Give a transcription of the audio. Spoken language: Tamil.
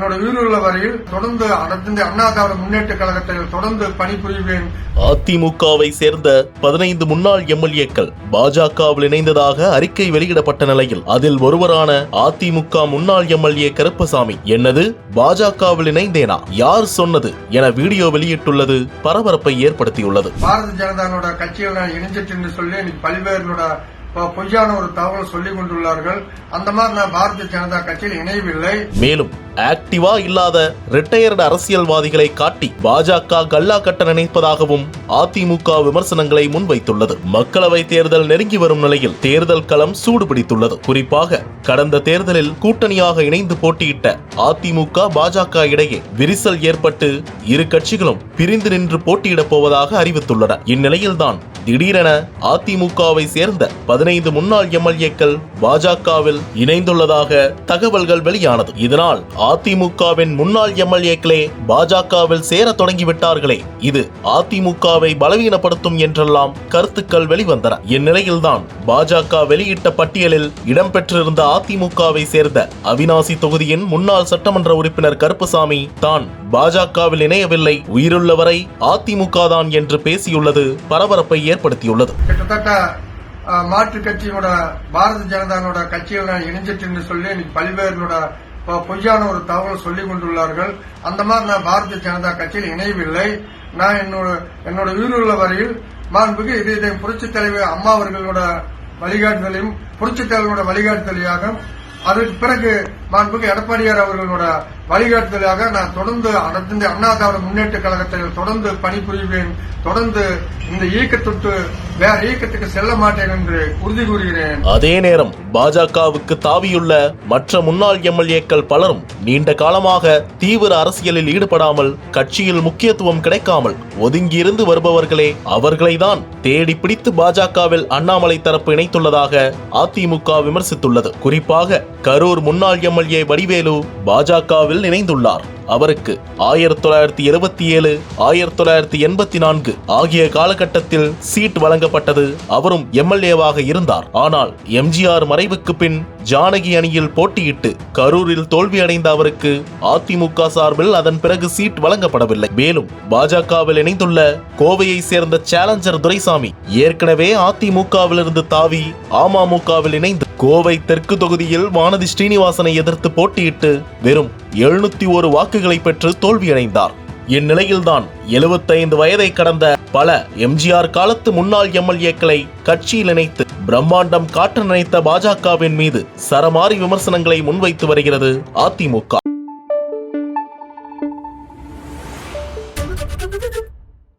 என்னோட உயிருள்ள வரையில் தொடர்ந்து அனைத்து அண்ணா திராவிட முன்னேற்ற கழகத்தில் தொடர்ந்து பணிபுரிவேன். அதிமுகவை சேர்ந்த பதினைந்து முன்னாள் எம்எல்ஏக்கள் பாஜகவில் இணைந்ததாக அறிக்கை வெளியிடப்பட்ட நிலையில் அதில் ஒருவரான அதிமுக முன்னாள் எம்எல்ஏ கருப்பசாமி என்னது? பாஜகவில் இணைந்தேனா? யார் சொன்னது? என வீடியோ வெளியிட்டுள்ளது பரபரப்பை ஏற்படுத்தியுள்ளது. பாரதிய ஜனதாவோட கட்சியில் நான் இணைஞ்சிட்டு சொல்லி இன்னைக்கு பல்வேறுனோட பொ- பொய்யான ஒரு தகவல் சொல்லிக் கொண்டுள்ளார்கள். அந்த மாதிரி நான் பாரதிய ஜனதா கட்சியில் இணையவில்லை. மேலும் ஆக்டிவா இல்லாத ரிட்டையர்டு அரசியல்வாதிகளை காட்டி பாஜக கல்லா கட்ட நினைப்பதாகவும் அதிமுக விமர்சனங்களை முன்வைத்துள்ளது. மக்களவை தேர்தல் நெருங்கி வரும் நிலையில் தேர்தல் களம் சூடு பிடித்துள்ளது குறிப்பாக கடந்த தேர்தலில் கூட்டணியாக இணைந்து போட்டியிட்ட அதிமுக பாஜக இடையே விரிசல் ஏற்பட்டு இரு கட்சிகளும் பிரிந்து நின்று போட்டியிடப் போவதாக அறிவித்துள்ளன. இந்நிலையில்தான் திடீரென அதிமுகவை சேர்ந்த பதினைந்து முன்னாள் எம்எல்ஏக்கள் பாஜகவில் இணைந்துள்ளதாக தகவல்கள் வெளியானது. இதனால் அதிமுகவின் முன்னாள் எம்எல்ஏக்களே பாஜகவில் சேர தொடங்கிவிட்டார்களே. இது அதிமுகவை பலவீனப்படுத்தும் என்றெல்லாம் கருத்துக்கள் வெளிவந்தன. இந்நிலையில்தான் பாஜக வெளியிட்ட பட்டியலில் இடம்பெற்றிருந்த அதிமுகவை சேர்ந்த அவினாசி தொகுதியின் முன்னாள் சட்டமன்ற உறுப்பினர் கருப்பசாமி தான் பாஜகவில் இணையவில்லை. உயிருள்ளவரை அதிமுக தான் என்று பேசியுள்ளது பரபரப்பை ஏற்படுத்தியுள்ளது. கிட்டத்தட்ட மாற்றுக் கட்சியோட பாரதிய ஜனதாவோட கட்சியில் நான் இணைஞ்சிட்டு சொல்லி இன்னைக்கு பல்வேறுனோட பொய்யான ஒரு தகவல் சொல்லிக் கொண்டுள்ளார்கள். அந்த மாதிரி நான் பாரதிய ஜனதா கட்சியில் இணையவில்லை. நான் என்னோட என்னோட உயிருள்ள வரையில் மாண்புக்கு இது இதை புரட்சித் தலைவர் அம்மா அவர்களோட வழிகாட்டுதலையும் புரட்சித் தலைவரோட வழிகாட்டுதலையாக அதற்கு பிறகு மாண்புக்கு எடப்பாடியார் அவர்களோட வழிகாட்டுதலாக நான் தொடர்ந்து அனைத்து அண்ணா திராவிட முன்னேற்ற கழகத்தில் தொடர்ந்து பணிபுரிவேன். தொடர்ந்து இந்த இயக்கத்தொட்டு வேற இயக்கத்துக்கு செல்ல மாட்டேன் என்று உறுதி கூறுகிறேன். அதே நேரம் பாஜகவுக்கு தாவியுள்ள மற்ற முன்னாள் எம்எல்ஏக்கள் பலரும் நீண்ட காலமாக தீவிர அரசியலில் ஈடுபடாமல் கட்சியில் முக்கியத்துவம் கிடைக்காமல் ஒதுங்கியிருந்து வருபவர்களே அவர்களை தான் தேடி பிடித்து பாஜகவில் அண்ணாமலை தரப்பு இணைத்துள்ளதாக அதிமுக விமர்சித்துள்ளது. குறிப்பாக கரூர் முன்னாள் எம்எல்ஏ வடிவேலு பாஜகவில் இணைந்துள்ளார். அவருக்கு ஆயிரத்தி தொள்ளாயிரத்தி எழுபத்தி ஏழு ஆயிரத்தி தொள்ளாயிரத்தி எண்பத்தி நான்கு ஆகிய காலகட்டத்தில் சீட் வழங்கப்பட்டது அவரும் எம்எல்ஏவாக இருந்தார். ஆனால் எம்ஜிஆர் மறைவுக்கு பின் ஜானகி அணியில் போட்டியிட்டு கரூரில் தோல்வியடைந்த அவருக்கு அதிமுக சார்பில் அதன் பிறகு சீட் வழங்கப்படவில்லை. மேலும் பாஜகவில் இணைந்துள்ள கோவையை சேர்ந்த சேலஞ்சர் துரைசாமி ஏற்கனவே அதிமுகவிலிருந்து தாவி அமமுகவில் இணைந்து கோவை தெற்கு தொகுதியில் வானதி ஸ்ரீனிவாசனை எதிர்த்து போட்டியிட்டு வெறும் எழுநூத்தி ஒரு வாக்குகளை பெற்று தோல்வியடைந்தார். இந்நிலையில்தான் 75 வயதை கடந்த பல எம்ஜிஆர் காலத்து முன்னாள் எம்எல்ஏக்களை கட்சியில் இணைத்து பிரம்மாண்டம் காட்ட நினைத்த பாஜகவின் மீது சரமாரி விமர்சனங்களை முன்வைத்து வருகிறது அதிமுக.